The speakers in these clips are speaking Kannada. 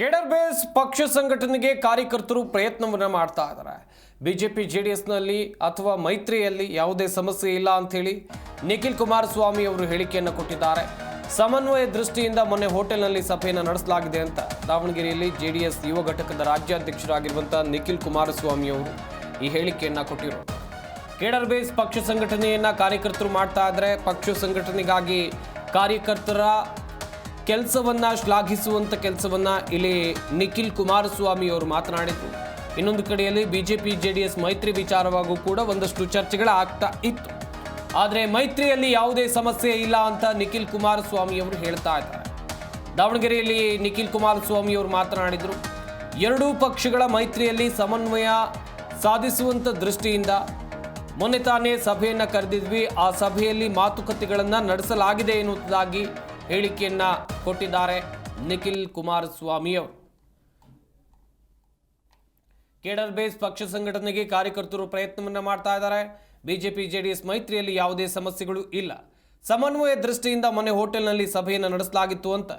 ಕೇಡರ್ ಬೇಸ್ ಪಕ್ಷ ಸಂಘಟನೆಗೆ ಕಾರ್ಯಕರ್ತರು ಪ್ರಯತ್ನವನ್ನು ಮಾಡ್ತಾ ಇದ್ದಾರೆ. ಬಿಜೆಪಿ ಜೆ ಡಿ ಎಸ್ನಲ್ಲಿ ಅಥವಾ ಮೈತ್ರಿಯಲ್ಲಿ ಯಾವುದೇ ಸಮಸ್ಯೆ ಇಲ್ಲ ಅಂಥೇಳಿ ನಿಖಿಲ್ ಕುಮಾರಸ್ವಾಮಿ ಅವರು ಹೇಳಿಕೆಯನ್ನು ಕೊಟ್ಟಿದ್ದಾರೆ. ಸಮನ್ವಯ ದೃಷ್ಟಿಯಿಂದ ಮೊನ್ನೆ ಹೋಟೆಲ್ನಲ್ಲಿ ಸಭೆಯನ್ನು ನಡೆಸಲಾಗಿದೆ ಅಂತ ದಾವಣಗೆರೆಯಲ್ಲಿ ಜೆ ಡಿ ಎಸ್ ಯುವ ಘಟಕದ ರಾಜ್ಯಾಧ್ಯಕ್ಷರಾಗಿರುವಂಥ ನಿಖಿಲ್ ಕುಮಾರಸ್ವಾಮಿ ಅವರು ಈ ಹೇಳಿಕೆಯನ್ನು ಕೊಟ್ಟಿರು ಕೇಡರ್ ಬೇಸ್ ಪಕ್ಷ ಸಂಘಟನೆಯನ್ನು ಕಾರ್ಯಕರ್ತರು ಮಾಡ್ತಾ ಇದ್ದಾರೆ ಪಕ್ಷ ಸಂಘಟನೆಗಾಗಿ ಕಾರ್ಯಕರ್ತರ ಕೆಲಸವನ್ನ ಶ್ಲಾಘಿಸುವಂತ ಕೆಲಸವನ್ನ ಇಲ್ಲಿ ನಿಖಿಲ್ ಕುಮಾರಸ್ವಾಮಿ ಅವರು ಮಾತನಾಡಿದ್ರು. ಇನ್ನೊಂದು ಕಡೆಯಲ್ಲಿ ಬಿಜೆಪಿ ಎಸ್ ಮೈತ್ರಿ ವಿಚಾರವಾಗೂ ಕೂಡ ಒಂದಷ್ಟು ಚರ್ಚೆಗಳು ಆಗ್ತಾ ಇತ್ತು. ಆದರೆ ಮೈತ್ರಿಯಲ್ಲಿ ಯಾವುದೇ ಸಮಸ್ಯೆ ಇಲ್ಲ ಅಂತ ನಿಖಿಲ್ ಕುಮಾರಸ್ವಾಮಿ ಅವರು ಹೇಳ್ತಾ ಇದ್ದಾರೆ. ದಾವಣಗೆರೆಯಲ್ಲಿ ನಿಖಿಲ್ ಕುಮಾರಸ್ವಾಮಿ ಅವರು ಮಾತನಾಡಿದರು, ಎರಡೂ ಪಕ್ಷಗಳ ಮೈತ್ರಿಯಲ್ಲಿ ಸಮನ್ವಯ ಸಾಧಿಸುವಂತ ದೃಷ್ಟಿಯಿಂದ ಮೊನ್ನೆ ತಾನೇ ಸಭೆಯನ್ನು ಕರೆದಿದ್ವಿ, ಆ ಸಭೆಯಲ್ಲಿ ಮಾತುಕತೆಗಳನ್ನು ನಡೆಸಲಾಗಿದೆ ಎನ್ನುವುದಾಗಿ ಹೇಳಿಕೆಯನ್ನ ಕೊಟ್ಟಿದ್ದಾರೆ ನಿಖಿಲ್ ಕುಮಾರಸ್ವಾಮಿ ಅವರು. ಕೇಡರ್ ಬೇಸ್ ಪಕ್ಷ ಸಂಘಟನೆಗೆ ಕಾರ್ಯಕರ್ತರು ಪ್ರಯತ್ನವನ್ನು ಮಾಡ್ತಾ ಇದ್ದಾರೆ. ಬಿಜೆಪಿ, ಜೆಡಿಎಸ್ ಮೈತ್ರಿಯಲ್ಲಿ ಯಾವುದೇ ಸಮಸ್ಯೆಗಳು ಇಲ್ಲ. ಸಮನ್ವಯ ದೃಷ್ಟಿಯಿಂದ ಮೊನ್ನೆ ಹೋಟೆಲ್ನಲ್ಲಿ ಸಭೆಯನ್ನು ನಡೆಸಲಾಗಿತ್ತು ಅಂತ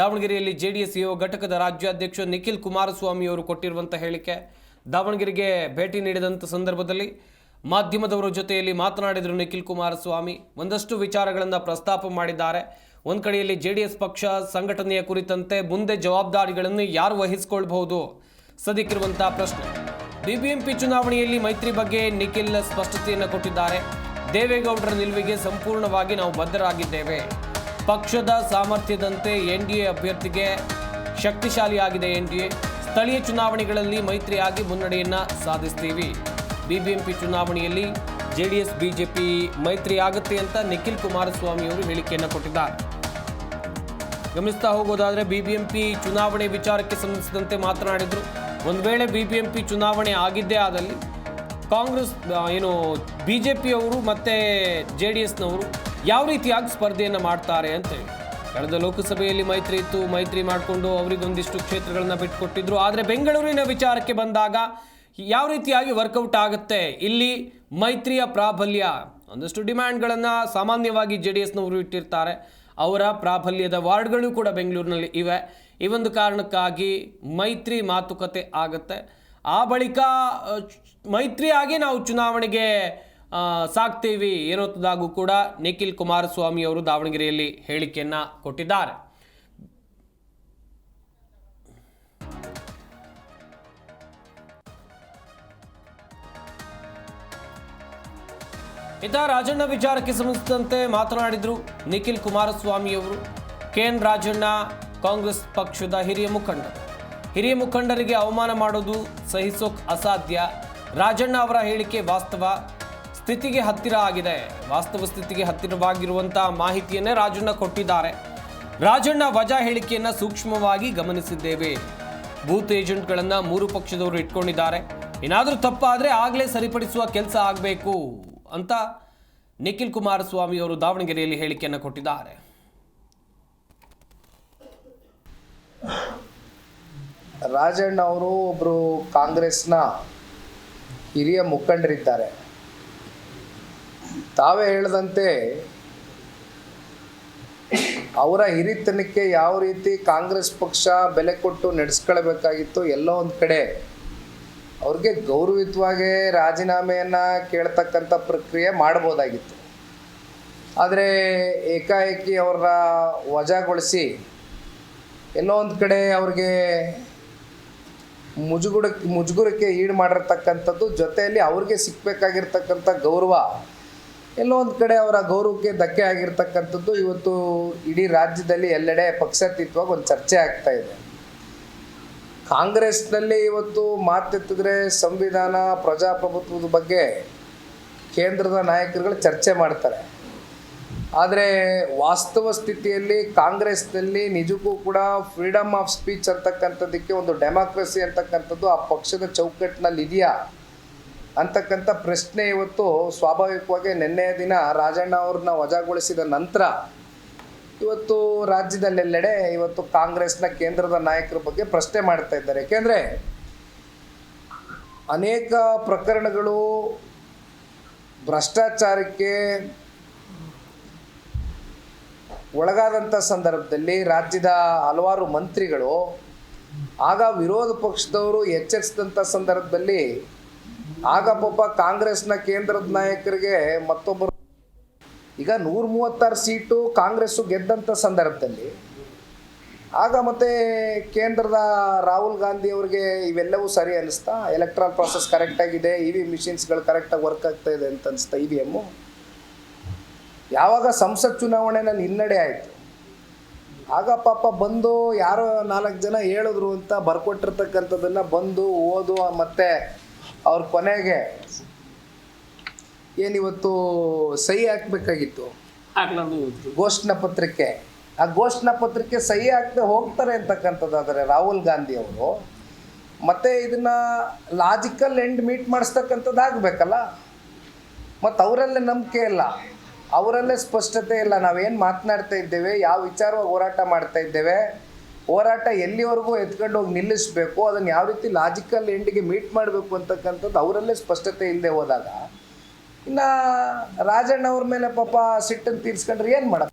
ದಾವಣಗೆರೆಯಲ್ಲಿ ಜೆಡಿಎಸ್ ಯುವ ಘಟಕದ ರಾಜ್ಯಾಧ್ಯಕ್ಷ ನಿಖಿಲ್ ಕುಮಾರಸ್ವಾಮಿ ಅವರು ಕೊಟ್ಟಿರುವಂಥ ಹೇಳಿಕೆ. ದಾವಣಗೆರೆಗೆ ಭೇಟಿ ನೀಡಿದಂಥ ಸಂದರ್ಭದಲ್ಲಿ ಮಾಧ್ಯಮದವರ ಜೊತೆಯಲ್ಲಿ ಮಾತನಾಡಿದರು ನಿಖಿಲ್ ಕುಮಾರಸ್ವಾಮಿ. ಒಂದಷ್ಟು ವಿಚಾರಗಳನ್ನು ಪ್ರಸ್ತಾಪ ಮಾಡಿದ್ದಾರೆ. ಒಂದು ಕಡೆಯಲ್ಲಿ ಜೆ ಡಿ ಎಸ್ ಪಕ್ಷ ಸಂಘಟನೆಯ ಕುರಿತಂತೆ ಮುಂದೆ ಜವಾಬ್ದಾರಿಗಳನ್ನು ಯಾರು ವಹಿಸಿಕೊಳ್ಬಹುದು? ಸದಿಕ್ಕಿರುವಂತಹ ಪ್ರಶ್ನೆ. ಬಿಬಿಎಂಪಿ ಚುನಾವಣೆಯಲ್ಲಿ ಮೈತ್ರಿ ಬಗ್ಗೆ ನಿಖಿಲ್ ಸ್ಪಷ್ಟತೆಯನ್ನು ಕೊಟ್ಟಿದ್ದಾರೆ. ದೇವೇಗೌಡರ ನಿಲುವಿಗೆ ಸಂಪೂರ್ಣವಾಗಿ ನಾವು ಬದ್ಧರಾಗಿದ್ದೇವೆ. ಪಕ್ಷದ ಸಾಮರ್ಥ್ಯದಂತೆ ಎನ್ ಡಿ ಎ ಅಭ್ಯರ್ಥಿಗೆ ಶಕ್ತಿಶಾಲಿಯಾಗಿದೆ ಎನ್ ಡಿ ಎ ಸ್ಥಳೀಯ ಚುನಾವಣೆಗಳಲ್ಲಿ ಮೈತ್ರಿಯಾಗಿ ಮುನ್ನಡೆಯನ್ನು ಸಾಧಿಸ್ತೀವಿ. ಬಿಬಿಎಂಪಿ ಚುನಾವಣೆಯಲ್ಲಿ ಜೆಡಿಎಸ್, ಬಿಜೆಪಿ ಮೈತ್ರಿ ಆಗುತ್ತೆ ಅಂತ ನಿಖಿಲ್ ಕುಮಾರಸ್ವಾಮಿ ಅವರು ಹೇಳಿಕೆಯನ್ನು ಕೊಟ್ಟಿದ್ದಾರೆ. ಗಮನಿಸ್ತಾ ಹೋಗೋದಾದ್ರೆ ಬಿಬಿಎಂಪಿ ಚುನಾವಣೆ ವಿಚಾರಕ್ಕೆ ಸಂಬಂಧಿಸಿದಂತೆ ಮಾತನಾಡಿದ್ರು. ಒಂದು ವೇಳೆ ಬಿಬಿಎಂಪಿ ಚುನಾವಣೆ ಆಗಿದ್ದೇ ಆದಲ್ಲಿ ಕಾಂಗ್ರೆಸ್ ಏನು ಬಿ ಜೆ ಪಿಯವರು ಮತ್ತು ಜೆ ಡಿ ಎಸ್ನವರು ಯಾವ ರೀತಿಯಾಗಿ ಸ್ಪರ್ಧೆಯನ್ನು ಮಾಡ್ತಾರೆ ಅಂತೇಳಿ ಕಳೆದ ಲೋಕಸಭೆಯಲ್ಲಿ ಮೈತ್ರಿ ಇತ್ತು, ಮೈತ್ರಿ ಮಾಡಿಕೊಂಡು ಅವರಿಗೊಂದಿಷ್ಟು ಕ್ಷೇತ್ರಗಳನ್ನ ಬಿಟ್ಟುಕೊಟ್ಟಿದ್ರು ಆದರೆ ಬೆಂಗಳೂರಿನ ವಿಚಾರಕ್ಕೆ ಬಂದಾಗ ಯಾವ ರೀತಿಯಾಗಿ ವರ್ಕೌಟ್ ಆಗುತ್ತೆ? ಇಲ್ಲಿ ಮೈತ್ರಿಯ ಪ್ರಾಬಲ್ಯ. ಒಂದಷ್ಟು ಡಿಮ್ಯಾಂಡ್ಗಳನ್ನು ಸಾಮಾನ್ಯವಾಗಿ ಜೆ ಡಿ ಎಸ್ನವರು ಇಟ್ಟಿರ್ತಾರೆ. ಅವರ ಪ್ರಾಬಲ್ಯದ ವಾರ್ಡ್ಗಳು ಕೂಡ ಬೆಂಗಳೂರಿನಲ್ಲಿ ಇವೆ. ಈ ಒಂದು ಕಾರಣಕ್ಕಾಗಿ ಮೈತ್ರಿ ಮಾತುಕತೆ ಆಗುತ್ತೆ. ಆ ಬಳಿಕ ಮೈತ್ರಿಯಾಗಿ ನಾವು ಚುನಾವಣೆಗೆ ಸಾಕ್ತೀವಿ. ಎನ್ನುವುದಾಗೂ ಕೂಡ ನಿಖಿಲ್ ಕುಮಾರಸ್ವಾಮಿ ಅವರು ದಾವಣಗೆರೆಯಲ್ಲಿ ಹೇಳಿಕೆಯನ್ನು ಕೊಟ್ಟಿದ್ದಾರೆ. ಇತ್ತ ರಾಜಣ್ಣ ವಿಚಾರಕ್ಕೆ ಸಂಬಂಧಿಸಿದಂತೆ ಮಾತನಾಡಿದ್ರು ನಿಖಿಲ್ ಕುಮಾರಸ್ವಾಮಿಯವರು ಕೆ ಎನ್ ರಾಜಣ್ಣ ಕಾಂಗ್ರೆಸ್ ಪಕ್ಷದ ಹಿರಿಯ ಮುಖಂಡ. ಹಿರಿಯ ಮುಖಂಡರಿಗೆ ಅವಮಾನ ಮಾಡೋದು ಸಹಿಸೋಕ್ ಅಸಾಧ್ಯ. ರಾಜಣ್ಣ ಅವರ ಹೇಳಿಕೆ ವಾಸ್ತವ. ಸ್ಥಿತಿಗೆ ಹತ್ತಿರ ಆಗಿದೆ. ವಾಸ್ತವ ಸ್ಥಿತಿಗೆ ಹತ್ತಿರವಾಗಿರುವಂತಹ ಮಾಹಿತಿಯನ್ನೇ ರಾಜಣ್ಣ ಕೊಟ್ಟಿದ್ದಾರೆ. ರಾಜಣ್ಣ ವಜಾ ಹೇಳಿಕೆಯನ್ನು ಸೂಕ್ಷ್ಮವಾಗಿ ಗಮನಿಸಿದ್ದೇವೆ. ಬೂತ್ ಏಜೆಂಟ್ಗಳನ್ನು ಮೂರು ಪಕ್ಷದವರು ಇಟ್ಕೊಂಡಿದ್ದಾರೆ. ಏನಾದರೂ ತಪ್ಪಾದರೆ ಆಗಲೇ ಸರಿಪಡಿಸುವ ಕೆಲಸ ಆಗಬೇಕು. ಅಂತ ನಿಖಿಲ್ ಕುಮಾರಸ್ವಾಮಿ ಅವರು ದಾವಣಗೆರೆಯಲ್ಲಿ ಹೇಳಿಕೆಯನ್ನು ಕೊಟ್ಟಿದ್ದಾರೆ. ರಾಜಣ್ಣ ಅವರು ಒಬ್ಬರು ಕಾಂಗ್ರೆಸ್ನ ಹಿರಿಯ ಮುಖಂಡರಿದ್ದಾರೆ. ತಾವೇ ಹೇಳದಂತೆ ಅವರ ಹಿರಿತನಕ್ಕೆ ಯಾವ ರೀತಿ ಕಾಂಗ್ರೆಸ್ ಪಕ್ಷ ಬೆಲೆ ಕೊಟ್ಟು ನಡೆಸ್ಕೊಳ್ಬೇಕಾಗಿತ್ತು ಎಲ್ಲೋ ಒಂದು ಕಡೆ ಅವ್ರಿಗೆ ಗೌರವಿತವಾಗಿ ರಾಜೀನಾಮೆಯನ್ನು ಕೇಳ್ತಕ್ಕಂಥ ಪ್ರಕ್ರಿಯೆ ಮಾಡ್ಬೋದಾಗಿತ್ತು. ಆದರೆ ಏಕಾಏಕಿ ಅವ್ರನ್ನ ವಜಾಗೊಳಿಸಿ ಎಲ್ಲೋ ಒಂದು ಕಡೆ ಅವ್ರಿಗೆ ಮುಜುಗುಡ, ಮುಜುಗುರಕ್ಕೆ ಈಡು ಮಾಡಿರ್ತಕ್ಕಂಥದ್ದು ಜೊತೆಯಲ್ಲಿ ಅವ್ರಿಗೆ ಸಿಕ್ಕಬೇಕಾಗಿರ್ತಕ್ಕಂಥ ಗೌರವ ಎಲ್ಲೋ ಒಂದು ಕಡೆ ಅವರ ಗೌರವಕ್ಕೆ ಧಕ್ಕೆ ಆಗಿರ್ತಕ್ಕಂಥದ್ದು ಇವತ್ತು ಇಡೀ ರಾಜ್ಯದಲ್ಲಿ ಎಲ್ಲೆಡೆ ಪಕ್ಷಾತೀತವಾಗಿ ಒಂದು ಚರ್ಚೆ ಆಗ್ತಾ ಇದೆ. ಕಾಂಗ್ರೆಸ್ನಲ್ಲಿ ಇವತ್ತು ಮಾತೆತ್ತಿದ್ರೆ ಸಂವಿಧಾನ, ಪ್ರಜಾಪ್ರಭುತ್ವದ ಬಗ್ಗೆ ಕೇಂದ್ರದ ನಾಯಕರುಗಳು ಚರ್ಚೆ ಮಾಡ್ತಾರೆ. ಆದರೆ ವಾಸ್ತವ ಸ್ಥಿತಿಯಲ್ಲಿ ಕಾಂಗ್ರೆಸ್ನಲ್ಲಿ ನಿಜಕ್ಕೂ ಕೂಡ ಫ್ರೀಡಮ್ ಆಫ್ ಸ್ಪೀಚ್ ಅಂತಕ್ಕಂಥದ್ದಕ್ಕೆ ಒಂದು ಡೆಮಾಕ್ರಸಿ ಅಂತಕ್ಕಂಥದ್ದು ಆ ಪಕ್ಷದ ಚೌಕಟ್ಟಿನಲ್ಲಿ ಇದೆಯಾ ಅಂತಕ್ಕಂಥ ಪ್ರಶ್ನೆ ಇವತ್ತು ಸ್ವಾಭಾವಿಕವಾಗಿ ನಿನ್ನೆಯ ದಿನ ರಾಜಣ್ಣ ಅವ್ರನ್ನ ವಜಾಗೊಳಿಸಿದ ನಂತರ ಇವತ್ತು ರಾಜ್ಯದಲ್ಲೆಲ್ಲೆಡೆ ಇವತ್ತು ಕಾಂಗ್ರೆಸ್ನ ಕೇಂದ್ರದ ನಾಯಕರ ಬಗ್ಗೆ ಪ್ರಶ್ನೆ ಮಾಡ್ತಾ ಇದ್ದಾರೆ. ಯಾಕೆಂದರೆ ಅನೇಕ ಪ್ರಕರಣಗಳು ಭ್ರಷ್ಟಾಚಾರಕ್ಕೆ ಒಳಗಾದಂಥ ಸಂದರ್ಭದಲ್ಲಿ ರಾಜ್ಯದ ಹಲವಾರು ಮಂತ್ರಿಗಳು, ಆಗ ವಿರೋಧ ಪಕ್ಷದವರು ಎಚ್ಚರಿಸಿದಂಥ ಸಂದರ್ಭದಲ್ಲಿ, ಆಗ ಪಾಪ ಕಾಂಗ್ರೆಸ್ನ ಕೇಂದ್ರದ ನಾಯಕರಿಗೆ ಮತ್ತೊಬ್ಬರು ಈಗ ನೂರ ಮೂವತ್ತಾರು ಸೀಟು ಕಾಂಗ್ರೆಸ್ಸು ಗೆದ್ದಂಥ ಸಂದರ್ಭದಲ್ಲಿ, ಆಗ ಮತ್ತೆ ಕೇಂದ್ರದ ರಾಹುಲ್ ಗಾಂಧಿ ಅವರಿಗೆ ಇವೆಲ್ಲವೂ ಸರಿ ಅನಿಸ್ತಾ ಎಲೆಕ್ಟ್ರಲ್ ಪ್ರಾಸೆಸ್ ಕರೆಕ್ಟಾಗಿದೆ ಇ ವಿ ಮಿಷಿನ್ಸ್ಗಳು ಕರೆಕ್ಟಾಗಿ ವರ್ಕ್ ಆಗ್ತಾ ಇದೆ ಅಂತ ಅನಿಸ್ತಾ ಇ ವಿ ಎಮ್ಮು ಯಾವಾಗ ಸಂಸತ್ ಚುನಾವಣೆನಲ್ಲಿ ಹಿನ್ನಡೆ ಆಯಿತು. ಆಗ ಪಾಪ ಬಂದು ಯಾರೋ ನಾಲ್ಕು ಜನ ಹೇಳಿದ್ರು ಅಂತ ಬರ್ಕೊಟ್ಟಿರ್ತಕ್ಕಂಥದ್ದನ್ನು ಬಂದು ಓದು ಮತ್ತೆ ಅವ್ರ ಕೊನೆಗೆ ಏನಿವತ್ತು ಸಹಿ ಹಾಕ್ಬೇಕಾಗಿತ್ತು? ಘೋಷಣಾ ಪತ್ರಕ್ಕೆ ಆ ಘೋಷಣಾ ಪತ್ರಕ್ಕೆ ಸಹಿ ಹಾಕದೆ ಹೋಗ್ತಾರೆ ಅಂತಕ್ಕಂಥದ್ದಾದರೆ ರಾಹುಲ್ ಗಾಂಧಿ ಅವರು. ಮತ್ತೆ ಇದನ್ನ ಲಾಜಿಕಲ್ ಎಂಡ್ ಮೀಟ್ ಮಾಡಿಸ್ತಕ್ಕಂಥದ್ದು ಆಗಬೇಕಲ್ಲ? ಮತ್ತು ಅವರಲ್ಲೇ ನಂಬಿಕೆ ಇಲ್ಲ. ಅವರಲ್ಲೇ ಸ್ಪಷ್ಟತೆ ಇಲ್ಲ. ನಾವೇನು ಮಾತನಾಡ್ತಾ ಇದ್ದೇವೆ? ಯಾವ ವಿಚಾರವಾಗಿ ಹೋರಾಟ ಮಾಡ್ತಾ ಇದ್ದೇವೆ? ಹೋರಾಟ ಎಲ್ಲಿವರೆಗೂ ಎತ್ಕೊಂಡು ಹೋಗಿ ನಿಲ್ಲಿಸಬೇಕು? ಅದನ್ನು ಯಾವ ರೀತಿ ಲಾಜಿಕಲ್ ಎಂಡಿಗೆ ಮೀಟ್ ಮಾಡಬೇಕು ಅಂತಕ್ಕಂಥದ್ದು ಅವರಲ್ಲೇ ಸ್ಪಷ್ಟತೆ ಇಲ್ಲದೆ ಹೋದಾಗ ಇನ್ನು ರಾಜಣ್ಣ ಅವ್ರ ಮೇಲೆ ಪಾಪ ಸಿಟ್ಟನ್ನು ತೀರ್ಸ್ಕೊಂಡ್ರೆ ಏನು ಮಾಡೋದು